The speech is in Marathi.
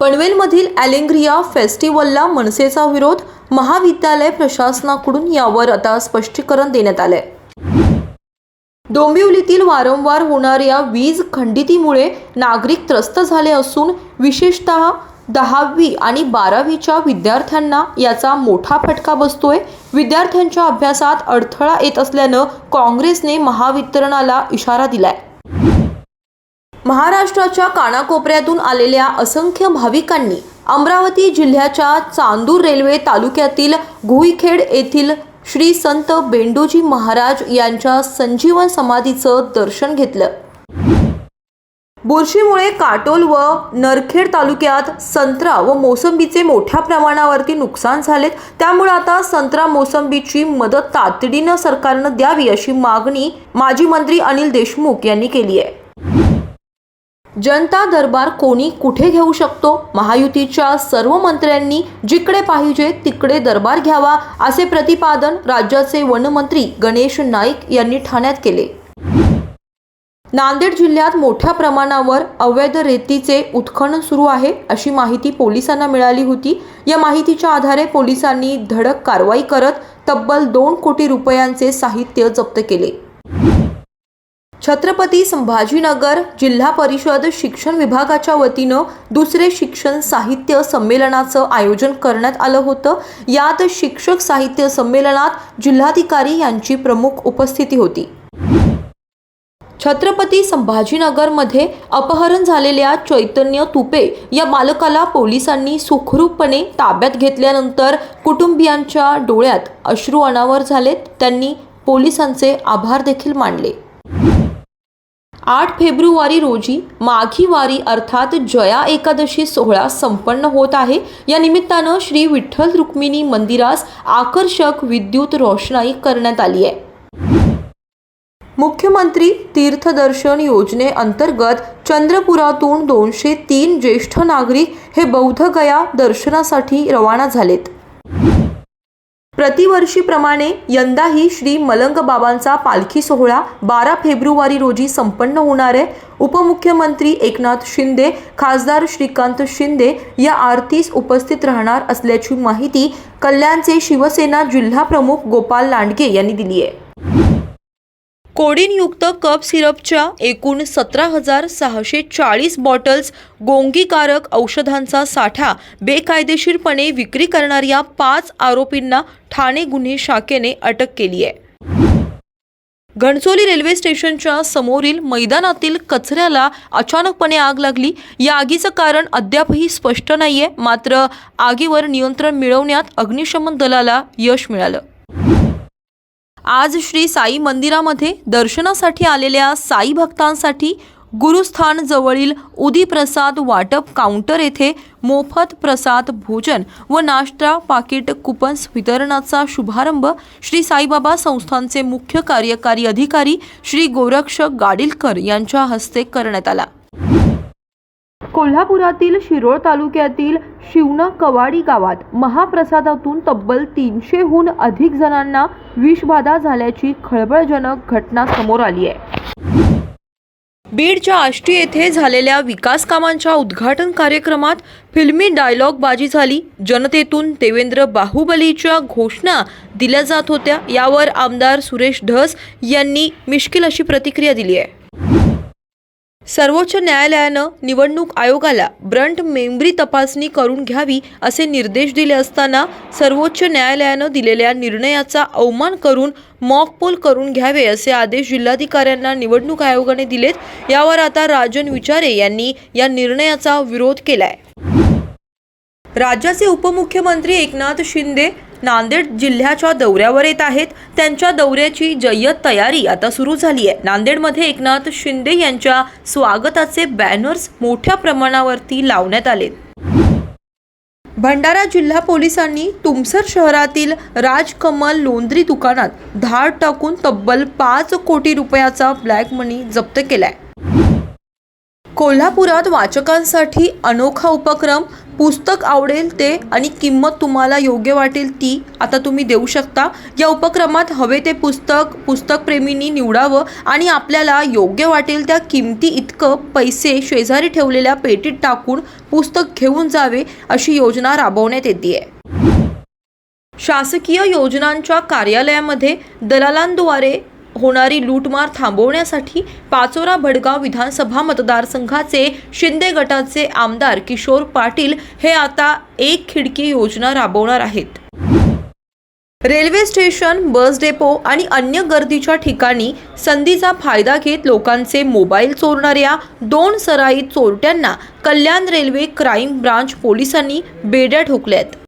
पनवेलमधील ॲलेंग्रिया फेस्टिवलला मनसेचा विरोध महाविद्यालय प्रशासनाकडून यावर आता स्पष्टीकरण देण्यात आलंय. डोंबिवलीतील वारंवार होणाऱ्या वीज खंडितीमुळे नागरिक त्रस्त झाले असून विशेषतः दहावी आणि बारावीच्या विद्यार्थ्यांना याचा मोठा फटका बसतोय. विद्यार्थ्यांच्या अभ्यासात अडथळा येत असल्यानं काँग्रेसने महावितरणाला इशारा दिलाय. महाराष्ट्राच्या कानाकोपऱ्यातून आलेल्या असंख्य भाविकांनी अमरावती जिल्ह्याच्या चांदूर रेल्वे तालुक्यातील गुईखेड येथील श्री संत बेंडोजी महाराज यांच्या संजीवन समाधीचं दर्शन घेतलं. बुरशीमुळे काटोल व नरखेड तालुक्यात संत्रा व मोसंबीचे मोठ्या प्रमाणावरती नुकसान झालेत. त्यामुळे आता संत्रा मोसंबीची मदत तातडीनं सरकारनं द्यावी अशी मागणी माजी मंत्री अनिल देशमुख यांनी केली आहे. जनता दरबार कोणी कुठे घेऊ शकतो? महायुतीच्या सर्व मंत्र्यांनी जिकडे पाहिजे तिकडे दरबार घ्यावा असे प्रतिपादन राज्याचे वनमंत्री गणेश नाईक यांनी ठाण्यात केले. नांदेड जिल्ह्यात मोठ्या प्रमाणावर अवैध रेतीचे उत्खनन सुरू आहे अशी माहिती पोलिसांना मिळाली होती. या माहितीच्या आधारे पोलिसांनी धडक कारवाई करत तब्बल दोन कोटी रुपयांचे साहित्य जप्त केले. छत्रपती संभाजीनगर जिल्हा परिषद शिक्षण विभागाच्या वतीनं दुसरे शिक्षण साहित्य संमेलनाचं आयोजन करण्यात आलं होतं. यात शिक्षक साहित्य संमेलनात जिल्हाधिकारी यांची प्रमुख उपस्थिती होती. छत्रपती संभाजीनगरमध्ये अपहरण झालेल्या चैतन्य तुपे या बालकाला पोलिसांनी सुखरूपपणे ताब्यात घेतल्यानंतर कुटुंबियांच्या डोळ्यात अश्रू अनावर झालेत. त्यांनी पोलिसांचे आभार देखील मानले. आठ फेब्रुवारी रोजी माघी वारी अर्थात जया एकादशी सोहळा संपन्न होत आहे. या निमित्तानं श्री विठ्ठल रुक्मिणी मंदिरास आकर्षक विद्युत रोषणाई करण्यात आली आहे. मुख्यमंत्री तीर्थदर्शन योजनेअंतर्गत चंद्रपुरातून दोनशे तीन ज्येष्ठ नागरिक हे बौद्धगया दर्शनासाठी रवाना झालेत. प्रतिवर्षीप्रमाणे यंदाही श्री मलंग बाबांचा पालखी सोहळा बारा फेब्रुवारी रोजी संपन्न होणार आहे. उपमुख्यमंत्री एकनाथ शिंदे खासदार श्रीकांत शिंदे या आरतीस उपस्थित राहणार असल्याची माहिती कल्याणचे शिवसेना जिल्हाप्रमुख गोपाल लांडगे यांनी दिली आहे. कोडिनयुक्त कप सिरपच्या एकूण सतरा हजार सहाशे चाळीस बॉटल्स गोंगीकारक औषधांचा साठा बेकायदेशीरपणे विक्री करणाऱ्या पाच आरोपींना ठाणे गुन्हे शाखेने अटक केली आहे. घणसोली रेल्वे स्टेशनच्या समोरील मैदानातील कचऱ्याला अचानकपणे आग लागली. या आगीचं कारण अद्यापही स्पष्ट नाहीये मात्र आगीवर नियंत्रण मिळवण्यात अग्निशमन दलाला यश मिळालं. आज श्री साई मंदिरामध्ये दर्शनासाठी आलेल्या साई भक्तांसाठी गुरुस्थान जवळील उदी प्रसाद वाटप काउंटर येथे मोफत प्रसाद भोजन व नाश्ता पाकिट कुपन्स वितरणाचा शुभारंभ श्री साईबाबा संस्थानचे मुख्य कार्यकारी अधिकारी श्री गोरक्ष गाडीलकर यांच्या हस्ते करण्यात आला. कोल्हापुरातील शिरोळ तालुक्यातील शिवण कवाडी गावात महाप्रसादातून तब्बल तीनशेहून अधिक जणांना विषबाधा झाल्याची खळबळजनक घटना समोर आली आहे. बीडच्या आष्टी येथे झालेल्या विकास कामांच्या उद्घाटन कार्यक्रमात फिल्मी डायलॉग बाजी झाली. जनतेतून देवेंद्र बाहुबलीच्या घोषणा दिल्या जात होत्या. यावर आमदार सुरेश धस यांनी मिश्किल अशी प्रतिक्रिया दिली आहे. सर्वोच्च न्यायालयानं निवडणूक आयोगाला ब्रंट मेंबरी तपासणी करून घ्यावी असे निर्देश दिले असताना सर्वोच्च न्यायालयानं दिलेल्या निर्णयाचा अवमान करून मॉक पोल करून घ्यावे असे आदेश जिल्हाधिकाऱ्यांना निवडणूक आयोगाने दिलेत. यावर आता राजन विचारे यांनी या निर्णयाचा विरोध केलाय. राज्याचे उपमुख्यमंत्री एकनाथ शिंदे नांदेड जिल्ह्याच्या दौऱ्यावर येत आहेत. त्यांच्या दौऱ्याची जय्यत तयारी आता सुरू झाली आहे नांदेडमध्ये एकनाथ शिंदे यांच्या स्वागताचे बॅनर्स मोठ्या प्रमाणावरती लावण्यात आले. भंडारा जिल्हा पोलिसांनी तुमसर शहरातील राजकमल लोंद्री दुकानात धाड टाकून तब्बल पाच कोटी रुपयाचा ब्लॅक मनी जप्त केलाय. कोल्हापुरात वाचकांसाठी अनोखा उपक्रम पुस्तक आवडेल ते आणि किंमत तुम्हाला योग्य वाटेल ती आता तुम्ही देऊ शकता. या उपक्रमात हवे ते पुस्तक पुस्तकप्रेमींनी निवडावं आणि आपल्याला योग्य वाटेल त्या किमती इतकं पैसे शेजारी ठेवलेल्या पेटीत टाकून पुस्तक घेऊन जावे अशी योजना राबवण्यात येते आहे शासकीय योजनांच्या कार्यालयामध्ये दलालांद्वारे होणारी लूटमार थांबवण्यासाठी पाचोरा भडगाव विधानसभा मतदारसंघाचे शिंदे गटाचे आमदार किशोर पाटील हे आता एक खिडकी योजना राबवणार आहेत. रेल्वे स्टेशन बस डेपो आणि अन्य गर्दीच्या ठिकाणी संधीचा फायदा घेत लोकांचे मोबाईल चोरणाऱ्या दोन सराईत चोरट्यांना कल्याण रेल्वे क्राईम ब्रांच पोलिसांनी बेड्या ठोकल्यात.